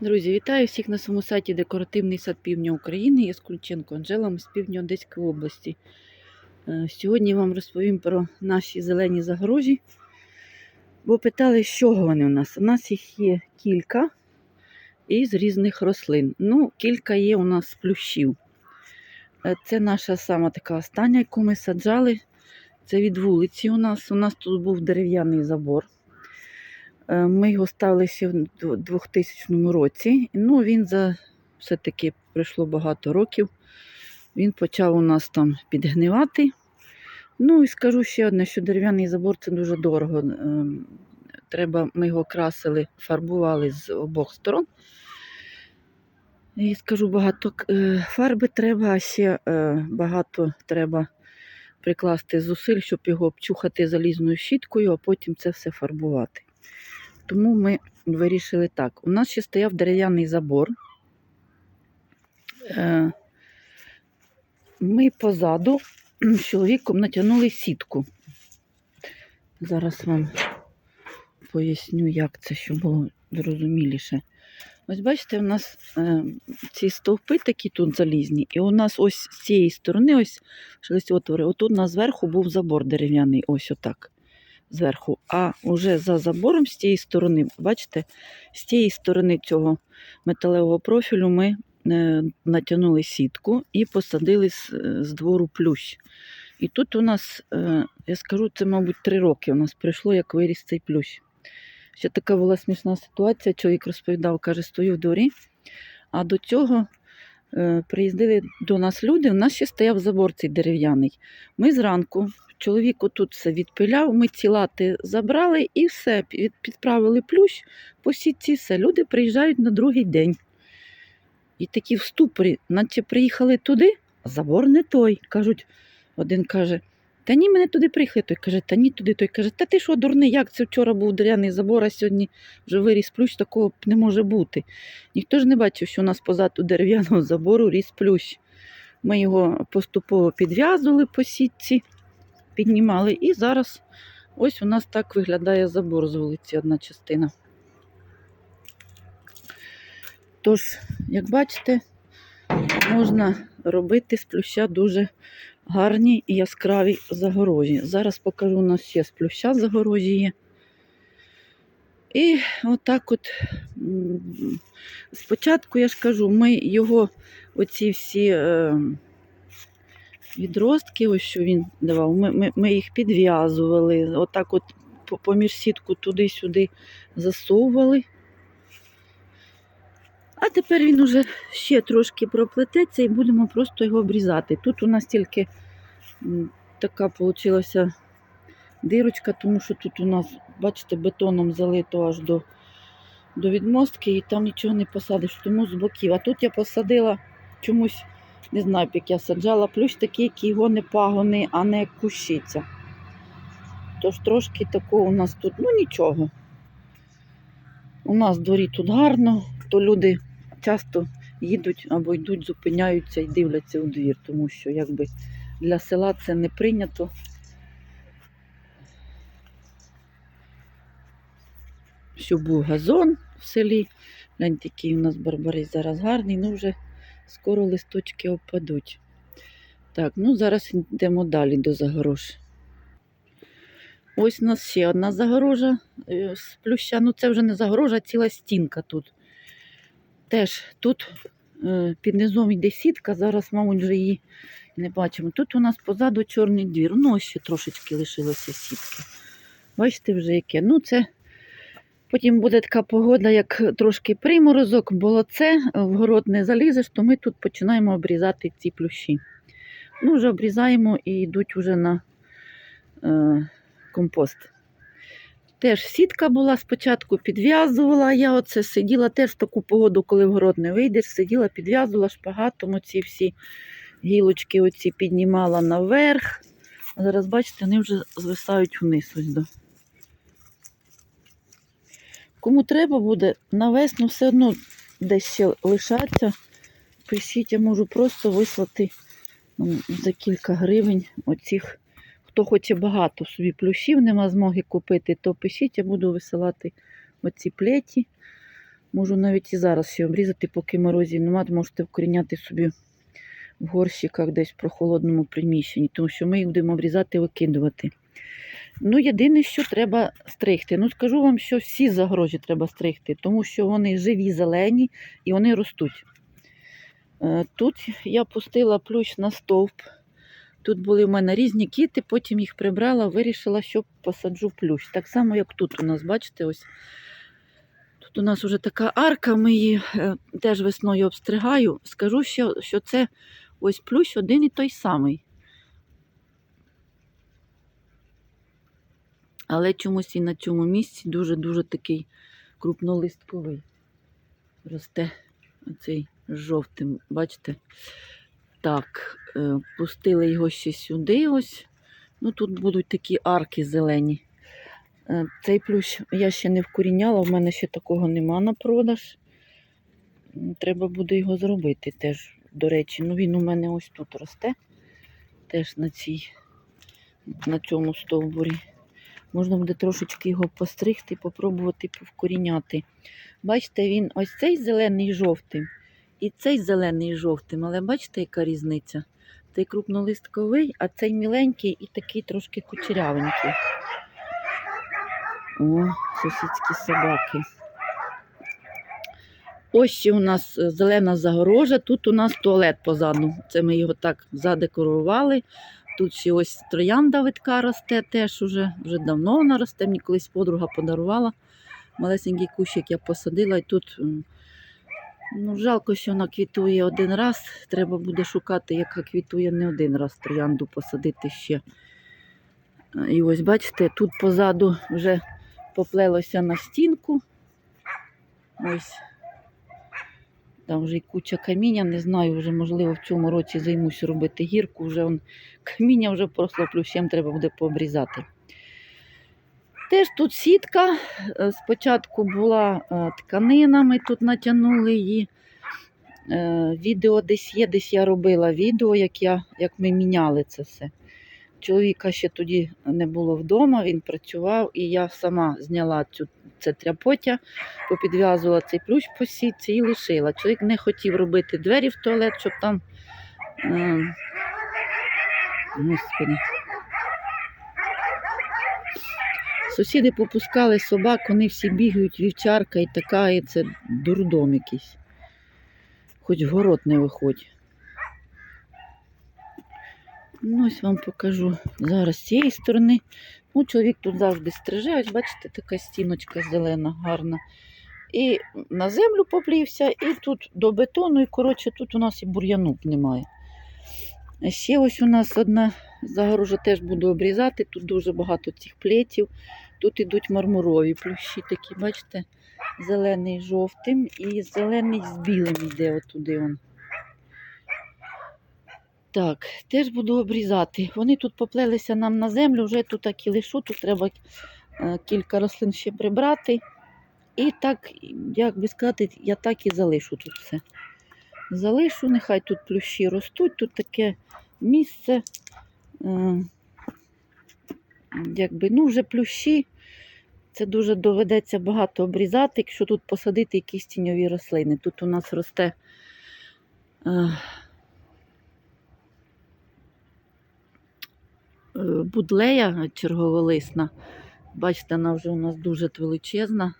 Друзі, вітаю всіх на своєму сайті Декоративний сад Півдня України. Я Скульченко Анжела, ми з півдня Одеської області. Е, Сьогодні вам розповім про наші зелені загорожі. Бо питали, з чого вони у нас. У нас їх є кілька із різних рослин. Ну, кілька є у нас з плющів. Е, Це наша сама така остання, яку ми саджали. Це від вулиці у нас. У нас тут був дерев'яний забор. Е, Ми його ставили ще в 2000 році. Ну, він за все-таки пройшло багато років. Він почав у нас там підгнивати. Ну і скажу ще одне, що дерев'яний забор це дуже дорого. Е, Треба, ми його красили, фарбували з обох сторон. І скажу, багато е, фарби треба, а ще е, багато треба прикласти зусиль, щоб його обчухати залізною щіткою, а потім це все фарбувати. Тому ми вирішили так. У нас ще стояв дерев'яний забор. Е, Ми позаду з чоловіком натягнули сітку. Зараз вам поясню, як це, щоб було зрозуміліше. Ось бачите, у нас е, ці стовпи такі тут залізні, і у нас ось з цієї сторони, ось ось отвори, отут на зверху був забор дерев'яний, ось отак зверху. А уже за забором з тієї сторони, бачите, з тієї сторони цього металевого профілю ми е, натягнули сітку і посадили з, з двору плющ. І тут у нас, е, я скажу, це, мабуть, три роки у нас пройшло, як виріс цей плющ. Ще така була смішна ситуація. Чоловік розповідав, каже, стою в дворі, а до цього е, приїздили до нас люди, у нас ще стояв забор цей дерев'яний. Ми зранку Чоловік отут все відпиляв, ми ці лати забрали і все, підправили плющ по сітці, все. Люди приїжджають на другий день. І такі в ступорі, наче приїхали туди, а забор не той. Кажуть, один каже, та ні, ми не туди приїхали. Той каже, та ні, туди. Той каже, та ти що, дурний, як це вчора був дерев'яний забор, а сьогодні вже виріс плющ, такого не може бути. Ніхто ж не бачив, що у нас позаду дерев'яного забору ріс плющ. Ми його поступово підв'язували по сітці піднімали. І зараз ось у нас так виглядає забор з вулиці, одна частина. Тож, як бачите, можна робити з плюща дуже гарні і яскраві загорожі. Зараз покажу, у нас ще з плюща загорожі є. І отак от спочатку я ж кажу, ми його оці всі. Е, відростки, ось що він давав, ми, ми, ми їх підв'язували, отак от поміж сітку туди-сюди засовували. А тепер він уже ще трошки проплететься і будемо просто його обрізати. Тут у нас тільки така вийшла дирочка, тому що тут у нас, бачите, бетоном залито аж до, до відмостки і там нічого не посадиш, тому з боків. А тут я посадила чомусь не знаю, як я саджала, плющ такий, який його не пагони, а не кущиця. Тож трошки такого у нас тут, ну нічого. У нас дворі тут гарно, то люди часто їдуть або йдуть, зупиняються і дивляться у двір, тому що якби для села це не прийнято. Щоб був газон в селі. Гляньте, який у нас барбарис зараз гарний, ну вже скоро листочки опадуть. Так, ну зараз йдемо далі до загорож. Ось у нас ще одна загорожа е, з плюща. Ну, це вже не загорожа, а ціла стінка тут. Теж тут е, під низом йде сітка, зараз, мабуть, вже її не бачимо. Тут у нас позаду чорний двір. Ну, ось ще трошечки лишилося сітки. Бачите, вже яке. Ну, це Потім буде така погода, як трошки приморозок, болоце, в город не залізеш, то ми тут починаємо обрізати ці плющі. Ну, вже обрізаємо і йдуть вже на е, компост. Теж сітка була спочатку, підв'язувала. Я оце сиділа теж в таку погоду, коли в город не вийдеш, сиділа, підв'язувала шпагатом оці всі гілочки оці піднімала наверх. А зараз, бачите, вони вже звисають вниз. Ось до. Кому треба буде на весну все одно десь ще лишаться. Пишіть, я можу просто вислати за кілька гривень оцих. Хто хоче багато собі плющів, нема змоги купити, то пишіть, я буду висилати оці плеті. Можу навіть і зараз ще обрізати, поки морозів немає, можете вкоріняти собі в горщиках десь в прохолодному приміщенні, тому що ми їх будемо обрізати викидувати. Ну, єдине, що треба стригти. Ну, скажу вам, що всі загорожі треба стригти, тому що вони живі, зелені і вони ростуть. Е, Тут я пустила плющ на стовп. Тут були в мене різні кіти, потім їх прибрала, вирішила, що посаджу плющ. Так само, як тут у нас, бачите, ось тут у нас вже така арка, ми її е, теж весною обстригаю. Скажу, що, що це ось плющ один і той самий. Але чомусь і на цьому місці дуже-дуже такий крупнолистковий. Росте оцей жовтим, бачите? Так, е, пустили його ще сюди ось. Ну, тут будуть такі арки зелені. Е, Цей плющ я ще не вкоріняла, в мене ще такого нема на продаж. Треба буде його зробити теж, до речі. Ну, він у мене ось тут росте. Теж на цій, на цьому стовбурі. Можна буде трошечки його постригти, попробувати повкоріняти. Бачите, він ось цей зелений жовтим і цей зелений жовтим, але бачите, яка різниця? Цей крупнолистковий, а цей міленький і такий трошки кучерявенький. О, сусідські собаки. Ось ще у нас е, зелена загорожа, тут у нас туалет позаду. Це ми його так задекорували. Тут ще ось троянда витка росте теж уже, вже давно вона росте. Мені колись подруга подарувала. Малесенький кущик я посадила і тут ну, жалко, що вона квітує один раз. Треба буде шукати, яка квітує не один раз троянду посадити ще. Е, І ось бачите, тут позаду вже поплелося на стінку. Ось. Там вже й куча каміння, не знаю, вже можливо в цьому році займусь робити гірку. Вже он, каміння вже поросло плющем, треба буде пообрізати. Теж тут сітка. Е, Спочатку була е, тканина, ми тут натягнули її. Е, Відео десь є, десь я робила відео, як, я, як ми міняли це все. Чоловіка ще тоді не було вдома, він працював, і я сама зняла цю, це тряпотя, попідв'язувала цей плющ по сітці і лишила. Чоловік не хотів робити двері в туалет, щоб там. Господи. Сусіди попускали собак, вони всі бігають, вівчарка і така, і це дурдом якийсь. Хоч в город не виходь. Ну, ось вам покажу зараз з цієї сторони. Ну, чоловік тут завжди стриже, ось бачите, така стіночка зелена, гарна. І на землю поплівся, і тут до бетону, і коротше, тут у нас і бур'яну немає. А Ще ось у нас одна загорожа теж буду обрізати. Тут дуже багато цих плетів. Тут ідуть мармурові плющі такі, бачите, зелений з жовтим і зелений з білим йде отуди. Он. Так, теж буду обрізати. Вони тут поплелися нам на землю, вже тут так і лишу, тут треба е, кілька рослин ще прибрати. І так, як би сказати, я так і залишу тут все. Залишу, нехай тут плющі ростуть, тут таке місце. Якби, ну, вже плющі. Це дуже доведеться багато обрізати, якщо тут посадити якісь тіньові рослини. Тут у нас росте. Е, е, будлея черговолисна. Бачите, вона вже у нас дуже величезна.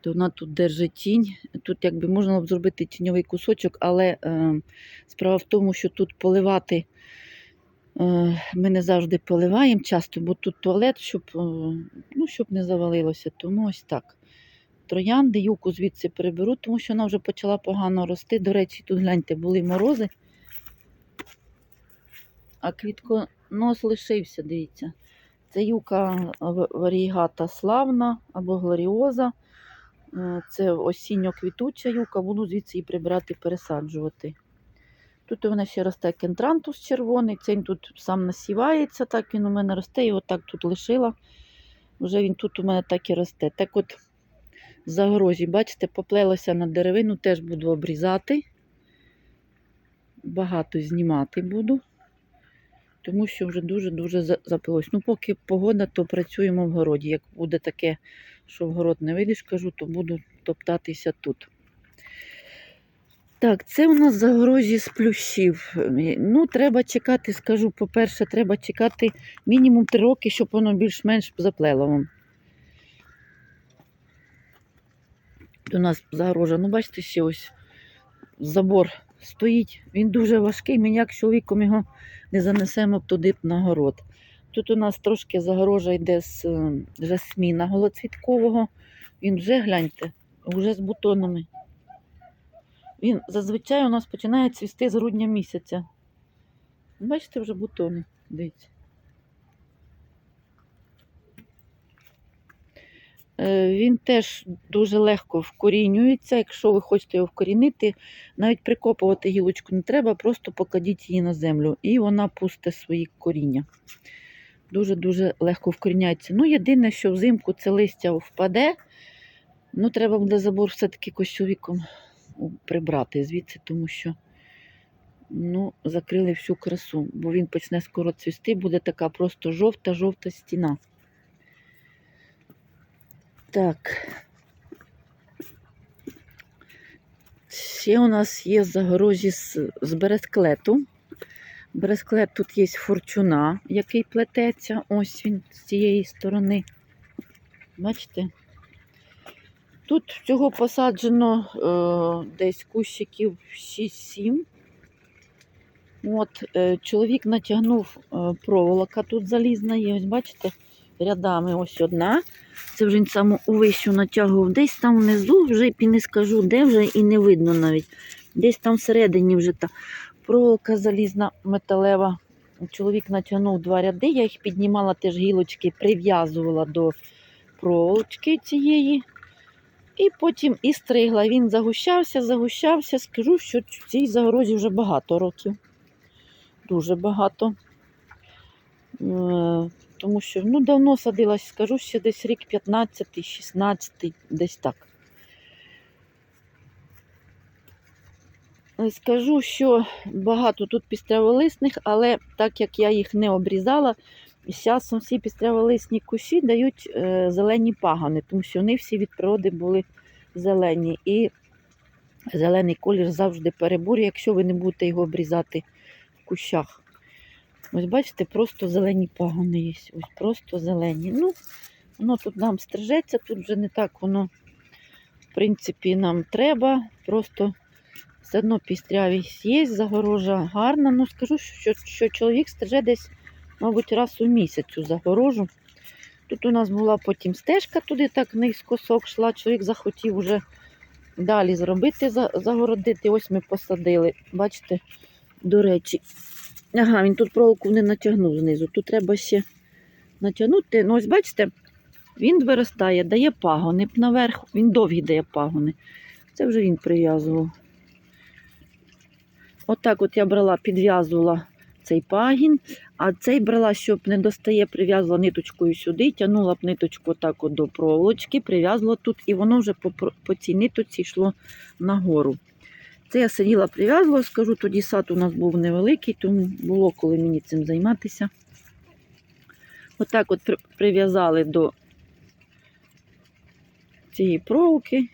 То вона тут держить тінь. Тут якби можна б зробити тіньовий кусочок, але е, справа в тому, що тут поливати ми не завжди поливаємо часто, бо тут туалет, щоб, е, ну, щоб не завалилося. Тому ось так. Троянди, юку звідси приберу, тому що вона вже почала погано рости. До речі, тут гляньте, були морози. А квітконос лишився, дивіться. Це юка варігата славна або глоріоза. Е, Це осінньо-квітуча юка, буду звідси її прибирати, пересаджувати. Тут у мене ще росте кентрантус червоний, цей тут сам насівається, так він у мене росте, і отак тут лишила. Вже він тут у мене так і росте. Так от загорожі, бачите, поплелося на деревину, теж буду обрізати. Багато знімати буду, тому що вже дуже-дуже за- запилось. Ну, поки погода, то працюємо в городі. Як буде таке що в город не вийдеш, кажу, то буду топтатися тут. Так, це у нас загорожі з плющів. Е, Ну, треба чекати, скажу, по-перше, треба чекати мінімум 3 роки, щоб воно більш-менш заплело вам. У нас загорожа, ну бачите, ще ось забор стоїть. Він дуже важкий, ми як чоловіком його не занесемо туди на город. Тут у нас трошки загорожа йде з е, жасміна голоцвіткового. Він вже, гляньте, вже з бутонами. Він зазвичай у нас починає цвісти з грудня місяця. Бачите, вже бутони. Дивіться. Е, Він теж дуже легко вкорінюється. Якщо ви хочете його вкорінити, навіть прикопувати гілочку не треба, просто покладіть її на землю і вона пусте свої коріння. Дуже-дуже легко вкоріняється. Ну, єдине, що взимку це листя впаде, ну, треба буде забор все-таки якось чоловіком прибрати звідси, тому що ну, закрили всю красу, бо він почне скоро цвісти, буде така просто жовта-жовта стіна. Так. Ще у нас є загорожі з, з бересклету. Бересклет тут є форчуна, який плететься. Ось він з цієї сторони. Бачите? Тут всього посаджено е, десь кущиків 6-7. От, е, чоловік натягнув е, проволока тут залізна є. Ось бачите, рядами ось одна. Це вже він саме у натягував. Десь там внизу, вже і не скажу, де вже і не видно навіть. Десь там всередині вже та проволока залізна металева. Чоловік натягнув два ряди, я їх піднімала теж гілочки, прив'язувала до проволочки цієї. І потім і стригла. Він загущався, загущався. Скажу, що в цій загорозі вже багато років. Дуже багато. Е, Тому що ну, давно садилась, скажу, ще десь рік 15-16, десь так. Е, Скажу, що багато тут пістряволисних, але так як я їх не обрізала, з часом всі пістряволисні кущі дають е, зелені пагани, тому що вони всі від природи були зелені. І зелений колір завжди перебурює, якщо ви не будете його обрізати в кущах. Ось бачите, просто зелені пагони є. Ось просто зелені. Ну, воно тут нам стрижеться, тут вже не так воно, в принципі, нам треба. Просто все одно пістрявість є, загорожа гарна. Ну, скажу, що, що чоловік стриже десь, мабуть, раз у місяць цю загорожу. Тут у нас була потім стежка, туди так низькосок йшла. Чоловік захотів уже далі зробити, загородити. Ось ми посадили. Бачите, до речі. Ага, він тут проволоку не натягнув знизу. Тут треба ще натягнути. Ну, ось бачите, він виростає, дає пагони наверх, він довгий дає пагони. Це вже він прив'язував. Отак от я брала, підв'язувала цей пагін, а цей брала, щоб не достає, прив'язувала ниточкою сюди, тягнула б ниточку отак от до проволочки, прив'язувала тут, і воно вже по, по цій ниточці йшло нагору. Це я сиділа, прив'язувала, скажу, тоді сад у нас був невеликий, тому було коли мені цим займатися. Отак от при- прив'язали до цієї проволоки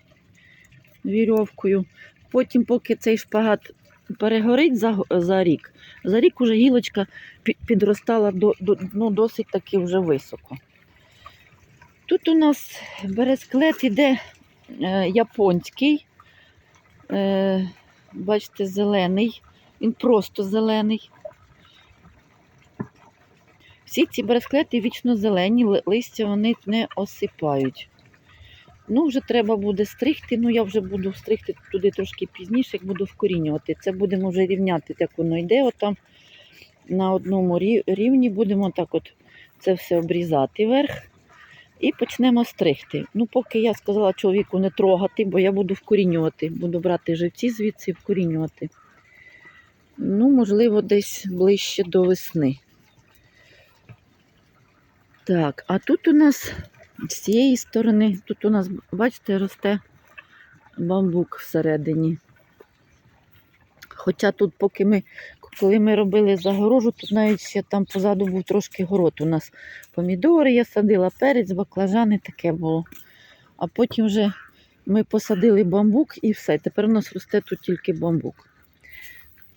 вірьовкою. Потім, поки цей шпагат перегорить за, за рік, за рік уже гілочка підростала до, до, ну, досить таки вже високо. Тут у нас бересклет іде е, японський. Е, бачите, зелений. Він просто зелений. Всі ці бересклети вічно зелені, листя вони не осипають. Ну, вже треба буде стригти. Ну, я вже буду стригти туди трошки пізніше, як буду вкорінювати. Це будемо вже рівняти, як воно йде. Отам на одному рівні будемо так от це все обрізати вверх. І почнемо стригти. Ну, поки я сказала чоловіку не трогати, бо я буду вкорінювати. Буду брати живці звідси і вкорінювати. Ну, можливо, десь ближче до весни. Так, а тут у нас з цієї сторони, тут у нас, бачите, росте бамбук всередині. Хоча тут, поки ми, коли ми робили загорожу, тут навіть ще там позаду був трошки город. У нас помідори я садила, перець, баклажани таке було. а потім вже ми посадили бамбук і все. Тепер у нас росте тут тільки бамбук.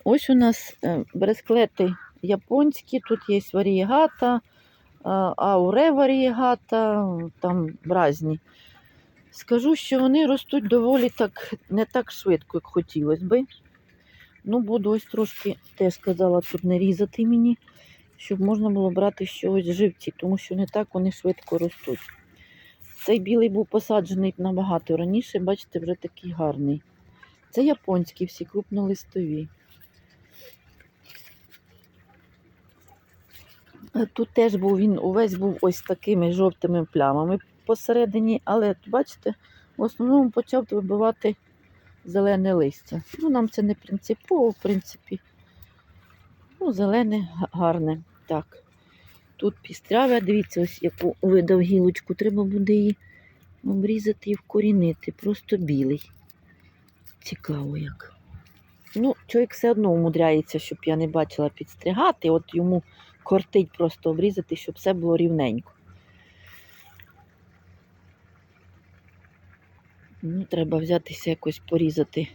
Ось у нас е, бресклети японські, тут є варієгата, е, ауре варієгата, там різні. Скажу, що вони ростуть доволі так, не так швидко, як хотілося би. Ну, буду ось трошки, теж сказала, тут не різати мені, щоб можна було брати щось живці, тому що не так вони швидко ростуть. Цей білий був посаджений набагато раніше, бачите, вже такий гарний. Це японські, всі крупнолистові. Тут теж був він увесь був ось такими жовтими плямами посередині, але бачите, в основному почав вибивати зелене листя. Ну, нам це не принципово, в принципі. Ну, зелене, гарне. Так. Тут пістряве, дивіться, ось яку видав гілочку, треба буде її обрізати і вкорінити. Просто білий. Цікаво як. Ну, чоловік все одно умудряється, щоб я не бачила підстригати. От йому кортить просто обрізати, щоб все було рівненько. Ну, треба взятися якось порізати.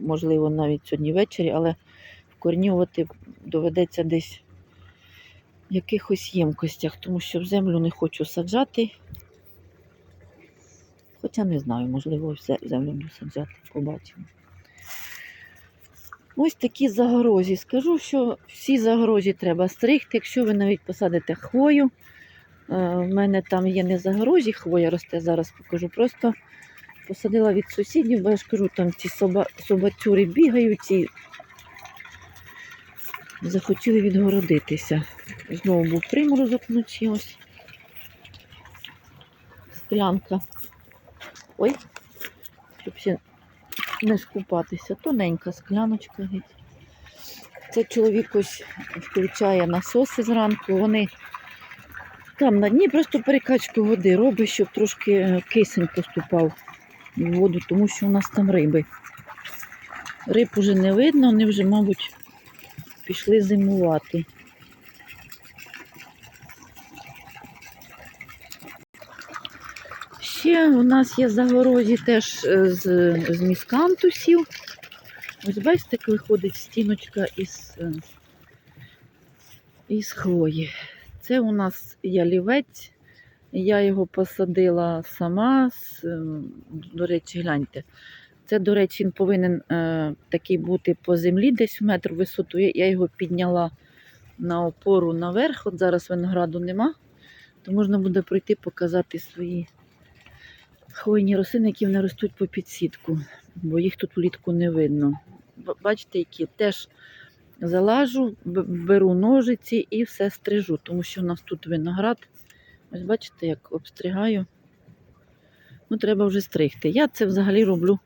Можливо, навіть сьогодні ввечері, але вкорінювати доведеться десь в якихось ємкостях, тому що в землю не хочу саджати. Хоча не знаю, можливо, все землю буду саджати, побачимо. Ось такі загорожі. Скажу, що всі загорожі треба стригти. Якщо ви навіть посадите хвою, е, в мене там є не загорожі, хвоя росте, зараз покажу. Просто посадила від сусідів, бо я ж кажу, там ці соба, собацюри бігають і захотіли відгородитися. Знову був приморозок вночі ось. Склянка. Ой, щоб не скупатися. Тоненька скляночка. Це чоловік ось включає насоси зранку. Вони там на дні просто перекачку води робить, щоб трошки е, кисень поступав в воду, тому що у нас там риби. Риб уже не видно, вони вже, мабуть, пішли зимувати. Ще у нас є загорожі теж е, з, з міскантусів. Ось бачите, як виходить стіночка із, е, із хвої. Це у нас ялівець. Я його посадила сама. е, До речі, гляньте. Це, до речі, він повинен е, такий бути по землі, десь в метр висоту. Я його підняла на опору наверх. От зараз винограду нема, то можна буде пройти показати свої хвойні рослини, які вони ростуть по підсітку, бо їх тут влітку не видно. Бачите, які теж залажу, беру ножиці і все стрижу, тому що у нас тут виноград. Ось бачите, як обстригаю. Ну, треба вже стригти. Я це взагалі роблю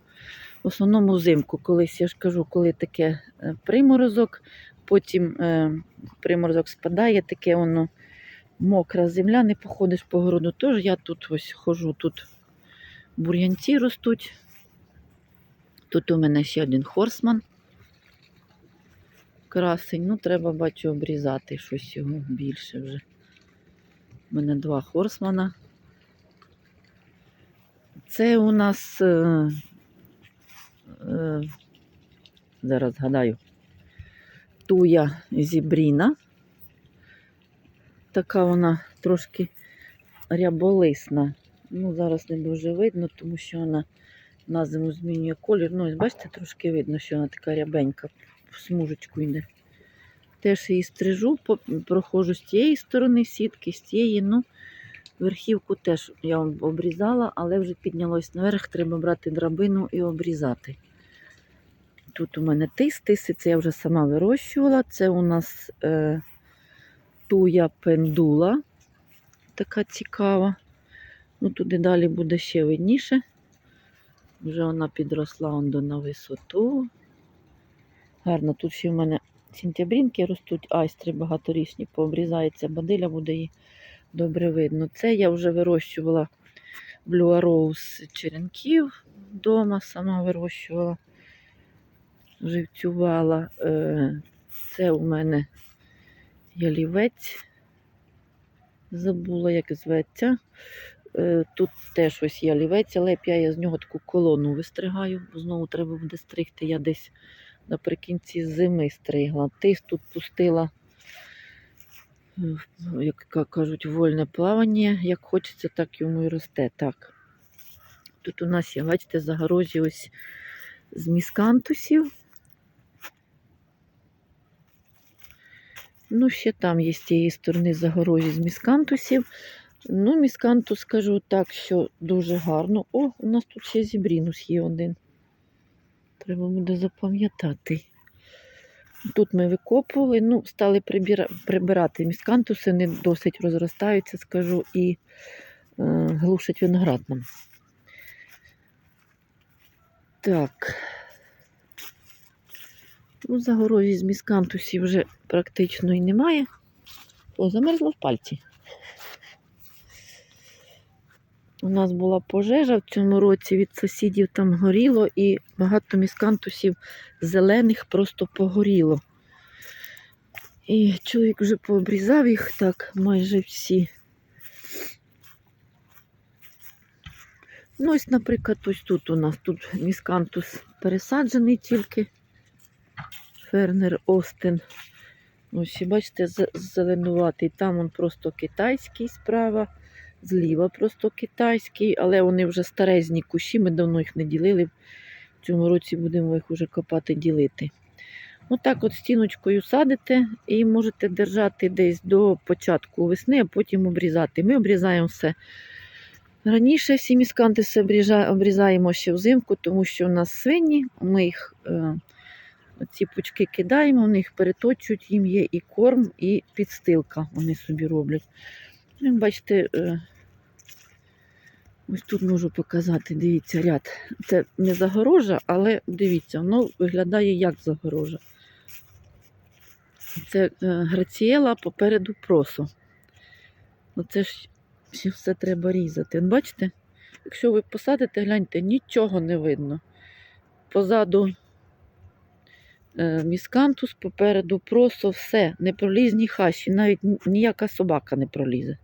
в основному взимку. Колись я ж кажу, коли таке е, приморозок, потім е, приморозок спадає, таке воно мокра земля, не походиш по городу. Тож я тут ось хожу, тут бур'янці ростуть. Тут у мене ще один хорсман. Красень. Ну, треба, бачу, обрізати щось його більше вже. У мене два хорсмана. Це у нас. Е, е, зараз згадаю. Туя зібріна. Така вона трошки ряболисна. Ну, зараз не дуже видно, тому що вона на зиму змінює колір. Ну, бачите, трошки видно, що вона така рябенька, в смужечку йде. Теж її стрижу, проходжу з тієї сторони сітки, з тієї, ну, верхівку теж я обрізала, але вже піднялось наверх, треба брати драбину і обрізати. Тут у мене тис, тиси це я вже сама вирощувала. Це у нас е, туя пендула, така цікава. Ну, туди далі буде ще видніше. Вже вона підросла он до на висоту. Гарно, тут ще в мене сінтябрінки ростуть, айстри багаторічні, пообрізається, бадиля буде її добре видно. Це я вже вирощувала Blue Rose черенків вдома, сама вирощувала, живцювала. Е, Це у мене ялівець. Забула, як зветься. Е, Тут теж ось є олівець, але я, з нього таку колону вистригаю, бо знову треба буде стригти. Я десь наприкінці зими стригла. Тис тут пустила, е, як кажуть, вольне плавання. Як хочеться, так йому і росте. Так. Тут у нас є, бачите, загорожі ось з міскантусів. Ну, ще там є з тієї сторони загорожі з міскантусів. Ну, міскантус скажу так, що дуже гарно. О, у нас тут ще зібрінус є один. Треба буде запам'ятати. Тут ми викопували, ну, стали прибіра... прибирати міскантуси, вони досить розростаються, скажу, і е, глушать виноград нам. Так. Ну, загорожі з міскантусів вже практично і немає. О, замерзло в пальці. У нас була пожежа в цьому році від сусідів там горіло, і багато міскантусів зелених просто погоріло. І чоловік вже пообрізав їх так майже всі. Ну, ось, наприклад, ось тут у нас тут міскантус пересаджений тільки. Фернер Остин. Ось, бачите, зеленуватий. Там он просто китайський справа, зліва просто китайський, але вони вже старезні кущі, ми давно їх не ділили. В цьому році будемо їх уже копати, ділити. Отак от стіночкою садите і можете держати десь до початку весни, а потім обрізати. Ми обрізаємо все. Раніше всі міскантиси обрізаємо ще взимку, тому що у нас свині, ми їх е, ці пучки кидаємо, вони їх переточують, їм є і корм, і підстилка вони собі роблять. Ну, бачите, е, ось тут можу показати, дивіться, ряд. Це не загорожа, але дивіться, воно виглядає як загорожа. Це е, грацієла попереду просо. Оце ж ще все треба різати. Бачите? Якщо ви посадите, гляньте, нічого не видно. Позаду е, міскантус, попереду просо, все, не пролізні хащі, навіть ніяка собака не пролізе.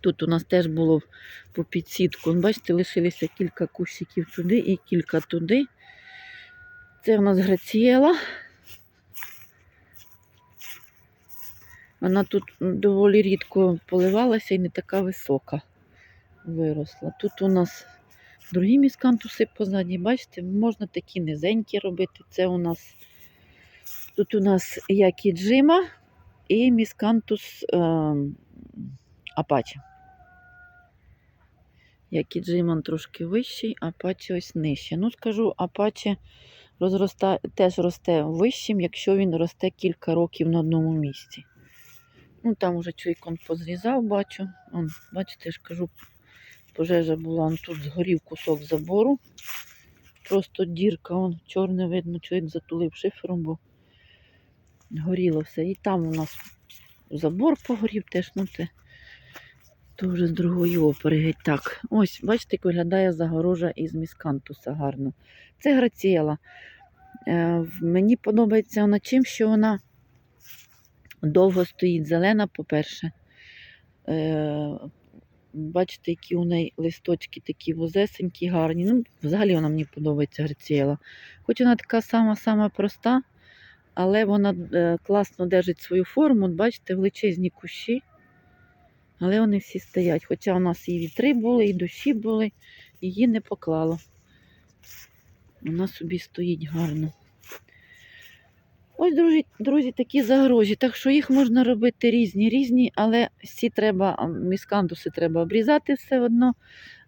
Тут у нас теж було по підсітку. Бачите, лишилися кілька кущиків туди і кілька туди. Це у нас грацієла. Вона тут доволі рідко поливалася і не така висока виросла. Тут у нас другі міскантуси позаді. Бачите, можна такі низенькі робити. Це у нас тут у нас як джима і міскантус е, апаче. Як і джиман трошки вищий, апаче ось нижче. Ну, скажу, розроста... теж росте вищим, якщо він росте кілька років на одному місці. Ну, там уже чоловік он позрізав, бачу. Он, бачите, я ж кажу, пожежа була, он тут згорів кусок забору. Просто дірка, он чорне видно, чоловік затулив шифером, бо горіло все. І там у нас забор погорів теж, ну це то вже з другої опери. геть Так, ось, бачите, як виглядає загорожа із міскантуса гарно. Це грацієла. Е, мені подобається вона чим, що вона довго стоїть зелена, по-перше. Е, бачите, які у неї листочки такі вузесенькі, гарні. Ну, взагалі вона мені подобається грацієла. Хоч вона така сама-сама проста, але вона е, класно держить свою форму. Бачите, величезні кущі. Але вони всі стоять. Хоча у нас і вітри були, і дощі були, її не поклало. Вона собі стоїть гарно. Ось, друзі, друзі, такі загорожі. Так що їх можна робити різні, різні, але всі треба, а, міскантуси треба обрізати все одно.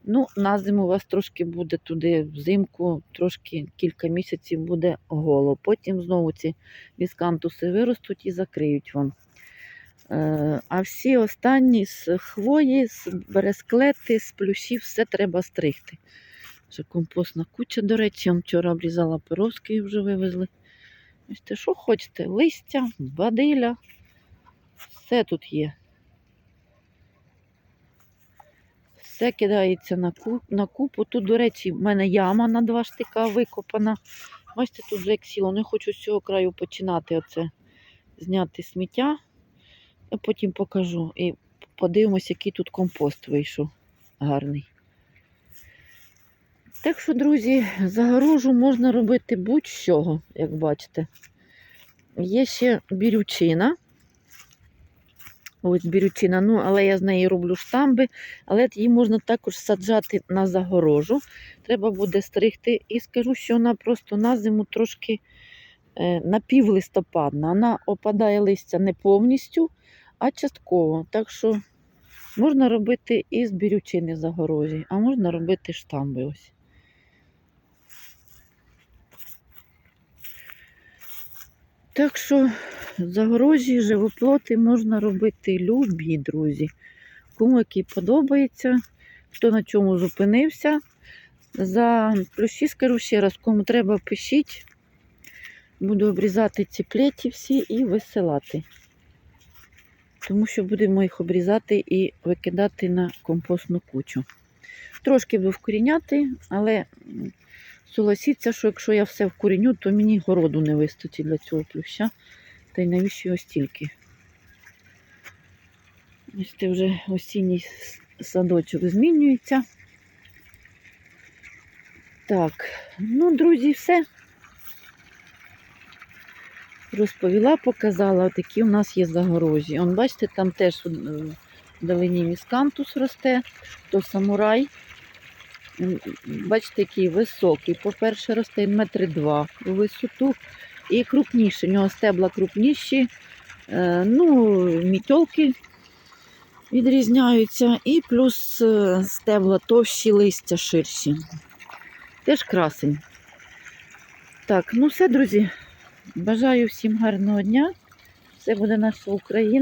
Ну, на зиму у вас трошки буде туди взимку, трошки кілька місяців буде голо. Потім знову ці міскантуси виростуть і закриють вам. Е, А всі останні з хвої, з бересклети, з плющів, все треба стригти. Вже компостна куча, до речі, я вчора обрізала пировський, вже вивезли. Ось що хочете, листя, бадиля, все тут є. Все кидається на, ку- на купу. Тут, до речі, в мене яма на два штика викопана. Бачите, тут вже як сіло. Не хочу з цього краю починати оце зняти сміття. Потім покажу. І подивимось, який тут компост вийшов гарний. Так що, друзі, загорожу можна робити будь-що, як бачите. Є ще бірючина. Ось бірючина, ну, але я з неї роблю штамби, але її можна також саджати на загорожу. Треба буде стригти. І скажу, що вона просто на зиму трошки е, напівлистопадна. Вона опадає листя не повністю, а частково. Так що можна робити і з бірючини загорожі, а можна робити штамби. ось. Так що загорожі, живоплоти можна робити любі, друзі. Кому який подобається, хто на чому зупинився. За плющі скажу ще раз, кому треба, пишіть. Буду обрізати ці плеті всі і висилати. Тому що будемо їх обрізати і викидати на компостну кучу. Трошки буду вкоріняти, але согласіться, що якщо я все вкоріню, то мені городу не вистачить для цього плюща. Та й навіщо його стільки? Ось це вже осінній садочок змінюється. Так, ну, друзі, все. Розповіла, показала, такі у нас є загорожі. Он, бачите, там теж е, вдалині міскантус росте, то самурай. Бачите, який високий. По-перше, росте метри два у висоту. І крупніші. У нього стебла крупніші. Е, Ну, мітьолки відрізняються. І плюс е, стебла товщі, листя ширші. Теж красень. Так, ну все, друзі. Бажаю всім гарного дня. Це буде наша Україна.